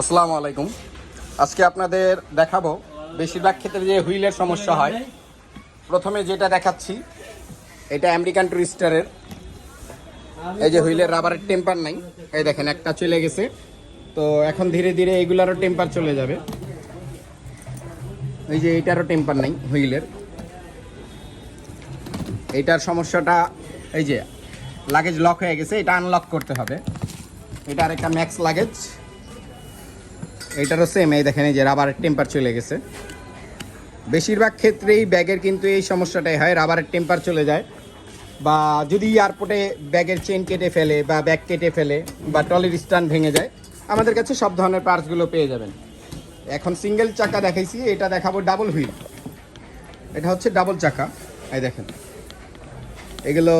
আসসালামু আলাইকুম। আজকে আপনাদের দেখাবো বেশিরভাগ ক্ষেত্রে যে হুইলের সমস্যা হয়। প্রথমে যেটা দেখাচ্ছি, এটা আমেরিকান টুরিস্টারের। এই যে হুইলের রাবারের টেম্পার নাই। এই দেখেন, একটা চলে গেছে। তো এখন ধীরে ধীরে এগুলারও টেম্পার চলে যাবে। এই যে এইটারও টেম্পার নাই হুইলের। এইটার সমস্যাটা, এই যে লাগেজ লক হয়ে গেছে, এটা আনলক করতে হবে। এটা আরেকটা ম্যাক্স লাগেজ এটারও সেম এই দেখেন, এই যে রাবারের টেম্পার চলে গেছে। বেশিরভাগ ক্ষেত্রেই ব্যাগের কিন্তু এই সমস্যাটাই হয় রাবারের টেম্পার চলে যায়। বা যদি এয়ারপোর্টে ব্যাগের চেন কেটে ফেলে বা ব্যাগ কেটে ফেলে বা টলির স্ট্যান্ড ভেঙে যায়, আমাদের কাছে সব ধরনের পার্টসগুলো পেয়ে যাবেন। এখন সিঙ্গেল চাকা দেখাইছি, এটা দেখাবো ডাবল হুইল এটা হচ্ছে ডাবল চাকা, এই দেখেন। এগুলো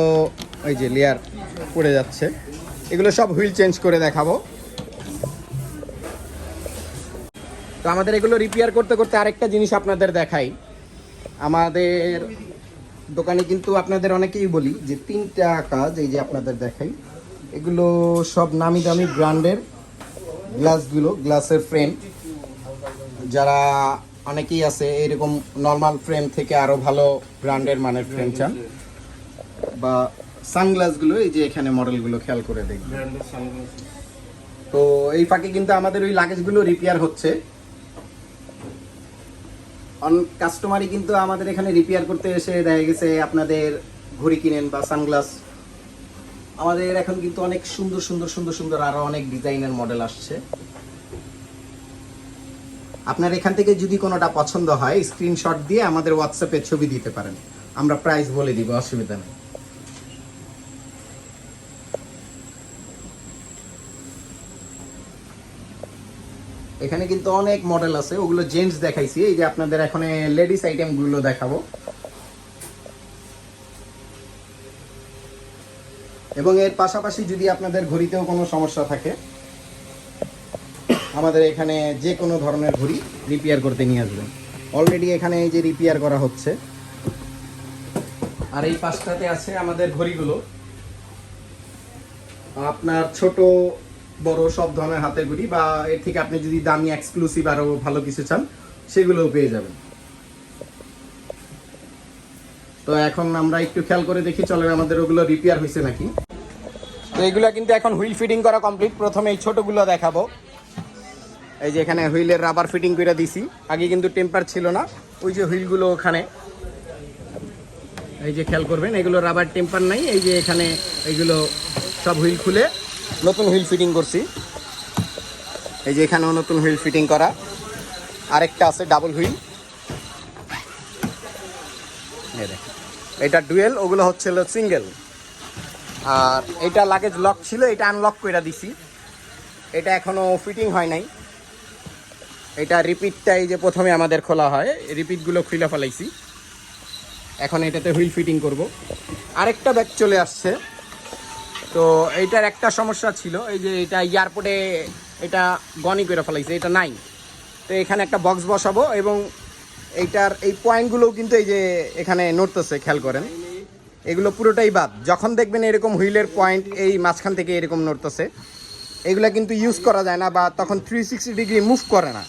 ওই যে লেয়ার পড়ে যাচ্ছে। এগুলো সব হুইল চেঞ্জ করে দেখাবো। তো আমাদের এগুলো রিপেয়ার করতে করতে আরেকটা জিনিস আপনাদের দেখাই। আমাদের দোকানে কিন্তু আপনাদের অনেকেই বলি যে তিনটা কাজ এই যে আপনাদের দেখাই। এগুলো সব নামি দামি ব্র্যান্ডের গ্লাসগুলো গ্লাসের ফ্রেম যারা অনেকেই আছে এরকম নর্মাল ফ্রেম থেকে আরও ভালো ব্র্যান্ডের মানের ফ্রেম চান। বা সানগ্লাসগুলো এই যে এখানে মডেলগুলো খেয়াল করে দেখবেন। তো এই ফাঁকে কিন্তু আমাদের ওই লাগেজগুলো রিপেয়ার হচ্ছে। অন কাস্টমারই কিন্তু আমাদের এখানে রিপেয়ার করতে এসে দেখা গেছে আপনাদের ঘড়ি কিনেন বা সানগ্লাস আমাদের এখন কিন্তু অনেক সুন্দর সুন্দর সুন্দর সুন্দর আরও অনেক ডিজাইনের মডেল আসছে। আপনার এখান থেকে যদি কোনোটা পছন্দ হয় স্ক্রিনশট দিয়ে আমাদের হোয়াটসঅ্যাপে ছবি দিতে পারেন। আমরা প্রাইস বলে দিব, অসুবিধা নেই। এখানে কিন্তু অনেক মডেল আছে, ওগুলো জেন্টস দেখাইছি। এই যে আপনাদের এখানে লেডিস আইটেমগুলো দেখাবো। এবং এর পাশাপাশি যদি আপনাদের ঘড়িতেও কোনো সমস্যা থাকে, আমাদের এখানে যে কোনো ধরনের ঘড়ি রিপেয়ার করতে নিয়ে আসবেন। অলরেডি এখানে এই যে রিপেয়ার করা হচ্ছে। আর এই পাশটাতে আছে আমাদের ঘড়িগুলো। আপনার ছোট বড় সব ধরনের হাতের ঘড়ি বা এর থেকে আপনি যদি দামি এক্সক্লুসিভ আরও ভালো কিছু চান, সেগুলোও পেয়ে যাবেন। তো এখন আমরা একটু খেয়াল করে দেখি, চলেন আমাদের ওগুলো রিপেয়ার হয়েছে নাকি? তো এগুলো কিন্তু এখন হুইল ফিটিং করা কমপ্লিট প্রথমে এই ছোটগুলো দেখাবো। এই যে এখানে হুইলের রাবার ফিটিং করে দিছি। আগে কিন্তু টেম্পার ছিল না। ওই যে হুইলগুলো ওখানে। এই যে খেয়াল করবেন, এগুলো রাবার টেম্পার নাই। এই যে এখানে এইগুলো সব হুইল খুলে নতুন হুইল ফিটিং করছি। এই যে এখানেও নতুন হুইল ফিটিং করা। আরেকটা আছে ডাবল হুইল। এটা ডুয়েল, ওগুলো হচ্ছে সিঙ্গেল। আর এটা লাগেজ লক ছিল, এটা আনলক করে দিছি। এটা এখনও ফিটিং হয় নাই। এটা রিপিটটা এই যে প্রথমে আমাদের খোলা হয় রিপিটগুলো খুলে ফেলাইছি। এখন এটাতে হুইল ফিটিং করব। আরেকটা ব্যাগ চলে আসছে। তো এইটার একটা সমস্যা ছিল, এই যে এটা এয়ারপোর্টে এটা গনি করে ফেলাইছে, এটা নাই। তো এখানে একটা বক্স বসাবো এবং এইটার, এই পয়েন্টগুলোও কিন্তু এই যে এখানে নড়তেছে, খেয়াল করেন। এগুলো পুরোটাই বাদ। যখন দেখবেন এরকম হুইলের পয়েন্ট এই মাঝখান থেকে এরকম নড়তেছে, এগুলো কিন্তু ইউজ করা যায় না বা তখন থ্রি সিক্সটি ডিগ্রি মুভ করে না।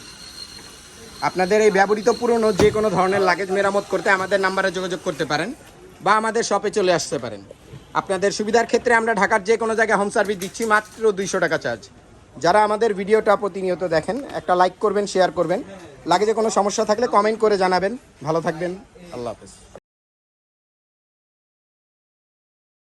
আপনাদের এই ব্যবহৃত পুরনো যে কোনো ধরনের লাগেজ মেরামত করতে আমাদের নাম্বারে যোগাযোগ করতে পারেন বা আমাদের শপে চলে আসতে পারেন। আপনাদের সুবিধার ক্ষেত্রে আমরা ঢাকার যে কোনো জায়গায় হোম সার্ভিস দিচ্ছি, মাত্র দুইশো টাকা চার্জ যারা আমাদের ভিডিওটা প্রতিনিয়ত দেখেন, একটা লাইক করবেন শেয়ার করবেন। লাগে যে কোনো সমস্যা থাকলে কমেন্ট করে জানাবেন। ভালো থাকবেন। আল্লাহ হাফেজ।